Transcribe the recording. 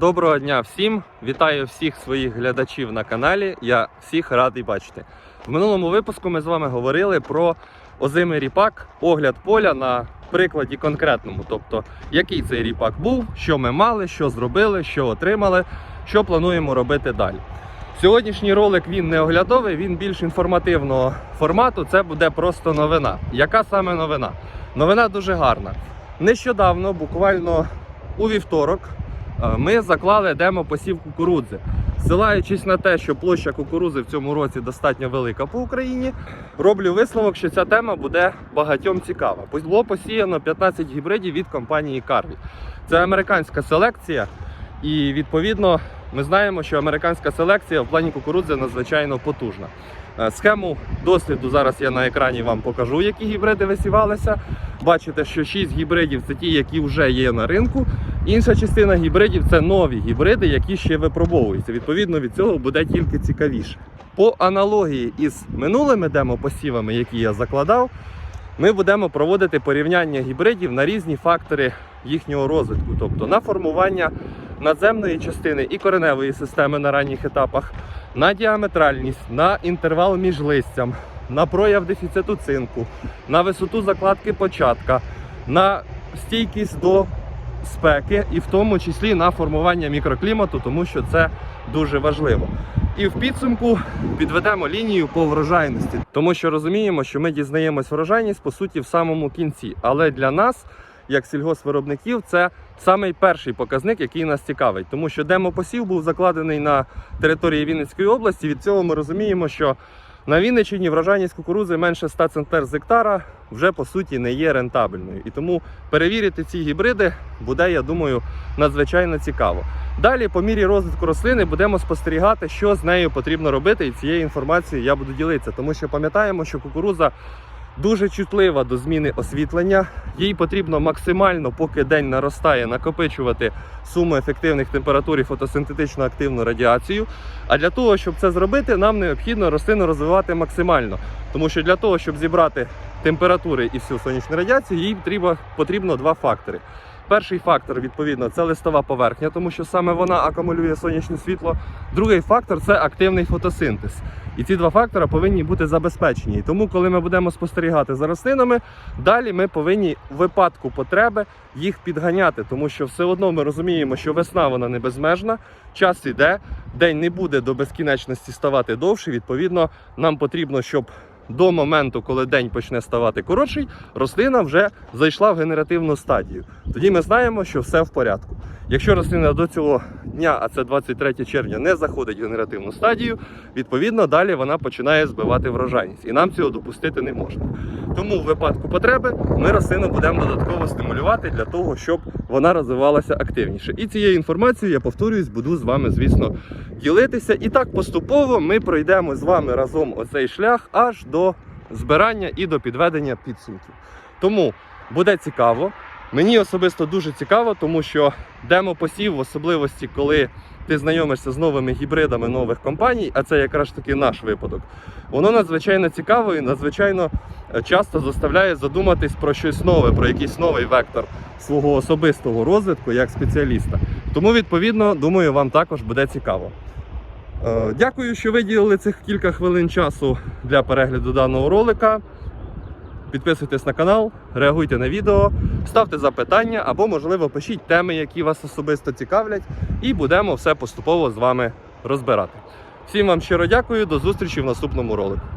Доброго дня всім! Вітаю всіх своїх глядачів на каналі. Я всіх радий бачити. В минулому випуску ми з вами говорили про озимий ріпак, огляд поля на прикладі конкретному. Тобто, який цей ріпак був, що ми мали, що зробили, що отримали, що плануємо робити далі. Сьогоднішній ролик він не оглядовий, він більш інформативного формату. Це буде просто новина. Яка саме новина? Новина дуже гарна. Нещодавно, буквально у вівторок, ми заклали демо-посів кукурудзи. Ссилаючись на те, що площа кукурудзи в цьому році достатньо велика по Україні, роблю висновок, що ця тема буде багатьом цікава. Було посіяно 15 гібридів від компанії Carvy. Це американська селекція, і відповідно ми знаємо, що американська селекція в плані кукурудзи надзвичайно потужна. Е, Схему досліду зараз я на екрані вам покажу, які гібриди висівалися. Бачите, що 6 гібридів це ті, які вже є на ринку. Інша частина гібридів це нові гібриди, які ще випробовуються. Відповідно, від цього буде тільки цікавіше. По аналогії із минулими демопосівами, які я закладав, ми будемо проводити порівняння гібридів на різні фактори їхнього розвитку, тобто на формування надземної частини і кореневої системи на ранніх етапах, на діаметральність, на інтервал між листям, на прояв дефіциту цинку, на висоту закладки початка, на стійкість до спеки і в тому числі на формування мікроклімату, тому що це дуже важливо. І в підсумку підведемо лінію по врожайності, тому що розуміємо, що ми дізнаємось врожайність по суті в самому кінці. Але для нас, як сільгоспвиробників, це самий перший показник, який нас цікавить, тому що демопосів був закладений на території Вінницької області. Від цього ми розуміємо, що на Вінниччині врожайність кукурудзи менше 100 центнер з гектара вже по суті не є рентабельною. І тому перевірити ці гібриди буде, я думаю, надзвичайно цікаво. Далі, по мірі розвитку рослини, будемо спостерігати, що з нею потрібно робити, і цією інформацією я буду ділитися, тому що пам'ятаємо, що кукурудза дуже чутлива до зміни освітлення. Їй потрібно максимально, поки день наростає, накопичувати суму ефективних температур і фотосинтетично активну радіацію. А для того, щоб це зробити, нам необхідно рослину розвивати максимально. Тому що для того, щоб зібрати температури і всю сонячну радіацію, їй потрібно, потрібно два фактори. Перший фактор, відповідно, це листова поверхня, тому що саме вона акумулює сонячне світло. Другий фактор це активний фотосинтез. І ці два фактори повинні бути забезпечені. І тому, коли ми будемо спостерігати за рослинами, далі ми повинні в випадку потреби їх підганяти, тому що все одно ми розуміємо, що весна вона не безмежна, час іде, день не буде до безкінечності ставати довший. Відповідно, нам потрібно, щоб до моменту, коли день почне ставати коротший, рослина вже зайшла в генеративну стадію. Тоді ми знаємо, що все в порядку. Якщо рослина до цього дня, а це 23 червня, не заходить в генеративну стадію, відповідно далі вона починає збивати врожайність, і нам цього допустити не можна. Тому в випадку потреби ми рослину будемо додатково стимулювати для того, щоб вона розвивалася активніше. І цією інформацією я повторююсь, буду з вами, звісно, ділитися. І так поступово ми пройдемо з вами разом оцей шлях аж до збирання і до підведення підсумків. Тому буде цікаво. Мені особисто дуже цікаво, тому що демо-посів, в особливості, коли ти знайомишся з новими гібридами нових компаній, а це якраз таки наш випадок, воно надзвичайно цікаво і надзвичайно часто заставляє задуматись про щось нове, про якийсь новий вектор свого особистого розвитку як спеціаліста. Тому, відповідно, думаю, вам також буде цікаво. Е, Дякую, що виділили цих кілька хвилин часу для перегляду даного ролика. Підписуйтесь на канал, реагуйте на відео, ставте запитання або, можливо, пишіть теми, які вас особисто цікавлять, і будемо все поступово з вами розбирати. Всім вам щиро дякую, до зустрічі в наступному ролику.